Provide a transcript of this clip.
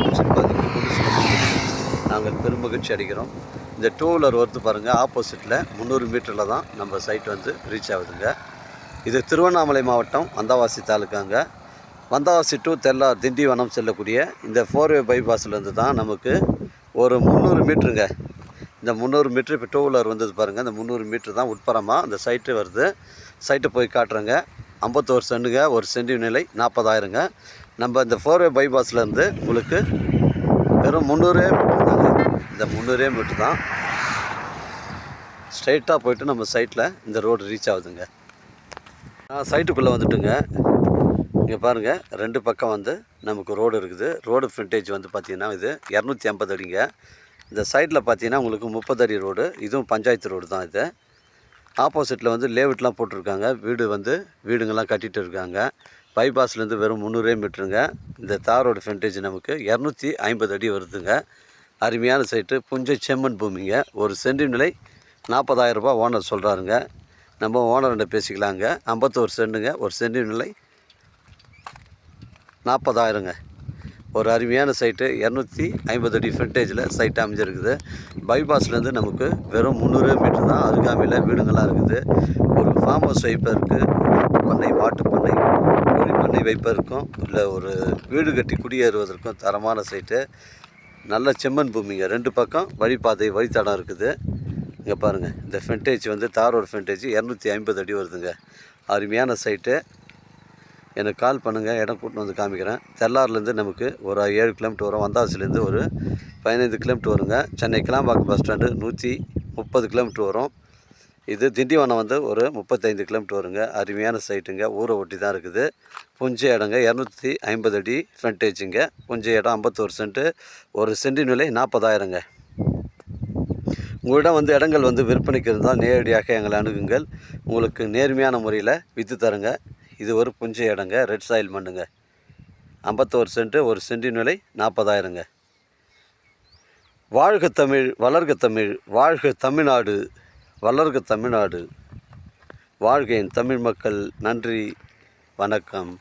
வளர்ச்சியின் பாதைக்கு நாங்கள் பெருமகிழ்ச்சி அடைகிறோம். இந்த டூ வீலர் வருது பாருங்கள் ஆப்போசிட்டில் முந்நூறு மீட்டரில் தான் நம்ம சைட் வந்து ரீச் ஆகுதுங்க. இது திருவண்ணாமலை மாவட்டம் வந்தாவாசி தாலுக்காங்க. வந்தாவாசி டு தெல்லார் திண்டிவனம் செல்லக்கூடிய இந்த ஃபோர்வே பைபாஸ்லேருந்து தான் நமக்கு ஒரு முந்நூறு மீட்டருங்க இந்த முந்நூறு மீட்ரு இப்போ டூ வீலர் வந்தது பாருங்கள் இந்த முந்நூறு மீட்ரு தான் உட்புறமாக அந்த சைட்டு வருது. சைட்டை போய் காட்டுறேங்க. ஐம்பத்தோரு சென்டுங்க ஒரு சென்டி நிலை நாற்பதாயிரங்க நம்ம இந்த ஃபோர்வே பைபாஸ்லேருந்து உங்களுக்கு வெறும் முந்நூறே மீட்ரு தாங்க. இந்த முந்நூறே மீட்ரு தான். ஸ்ட்ரைட்டாக போயிட்டு நம்ம சைட்டில் இந்த ரோடு ரீச் ஆகுதுங்க. நான் சைட்டுக்குள்ளே வந்துட்டுங்க. இங்கே பாருங்கள் ரெண்டு பக்கம் வந்து நமக்கு ரோடு இருக்குது. ரோடு ஃப்ரண்டேஜ் வந்து பார்த்திங்கன்னா இது இரநூத்தி ஐம்பது அடிங்க. இந்த சைட்டில் பார்த்தீங்கன்னா உங்களுக்கு முப்பது அடி ரோடு இதுவும் பஞ்சாயத்து ரோடு தான் இது. ஆப்போசிட்டில் வந்து லேவுட்லாம் போட்டிருக்காங்க. வீடு வந்து வீடுங்கள்லாம் கட்டிகிட்டு இருக்காங்க. பைபாஸ்லேருந்து வெறும் முந்நூறே மீட்டருங்க. இந்த தாரோட ஃப்ரண்டேஜ் நமக்கு இரநூத்தி ஐம்பது அடி வருதுங்க. அருமையான சைட்டு புஞ்சை செம்மண் பூமிங்க. ஒரு சென்டின் நிலை நாற்பதாயிரம் ஓனர் சொல்கிறாருங்க நம்ம ஓனர்கிட்ட பேசிக்கலாங்க. ஐம்பத்தோரு சென்ட்டுங்க ஒரு சென்டின் நிலை நாற்பதாயிரங்க. ஒரு அருமையான சைட்டு இரநூத்தி ஐம்பது அடி ஃப்ரண்டேஜில் சைட் அமைஞ்சிருக்குது. பைபாஸ்லேருந்து நமக்கு வெறும் முந்நூறு மீட்டர் தான் அருகாமையில் வீடுங்கள்லாம் இருக்குது. ஒரு ஃபார்ம் ஹவுஸ் வைப்பதற்கு இருக்குது பண்ணை கோழி பண்ணை வைப்பதற்கும் இல்லை ஒரு வீடு கட்டி குடியேறுவதற்கும் தரமான சைட்டு. நல்ல செம்மண் பூமிங்க. ரெண்டு பக்கம் வழிபாதை வழித்தடம் இருக்குது. இங்கே பாருங்கள் இந்த ஃபென்டேஜ் வந்து தாரோட ஃபென்டேஜ் இரநூத்தி ஐம்பது அடி வருதுங்க. அருமையான சைட்டு. எனக்கு கால் பண்ணுங்கள் இடம் கூட்டின்னு வந்து காமிக்கிறேன். தெல்லார்லேருந்து நமக்கு ஒரு ஏழு கிலோமீட்டர் வரும். வந்தாசிலேருந்து ஒரு பதினைந்து கிலோமீட்டர் வருங்க. சென்னை கிளாம்பாக்கம் பஸ் ஸ்டாண்டு நூற்றி முப்பது கிலோமீட்டர் வரும். இது திண்டிவனம் வந்து ஒரு முப்பத்தைந்து கிலோமீட்டர் வருங்க அருமையான சைட்டுங்க. ஊரை ஒட்டி தான் இருக்குது. புஞ்ச இடங்க இரநூத்தி ஐம்பது அடி ஃப்ரண்டேஜுங்க புஞ்ச இடம் ஐம்பத்தோரு சென்ட்டு. ஒரு சென்டி நிலை நாற்பதாயிரங்க. உங்களிடம் வந்து இடங்கள் வந்து விற்பனைக்கு இருந்தால் நேரடியாக எங்களை அணுகுங்கள். உங்களுக்கு நேர்மையான முறையில் விற்று தருங்க. இது ஒரு புஞ்ச இடங்க ரெட் சாயில் மண்ணுங்க. ஐம்பத்தோரு சென்ட்டு ஒரு சென்டி நிலை நாற்பதாயிரங்க. வாழ்க தமிழ் வளர்க தமிழ் வாழ்க தமிழ்நாடு. வளர்க தமிழ்நாடு. வாழ்க என் தமிழ் மக்கள். நன்றி. வணக்கம்.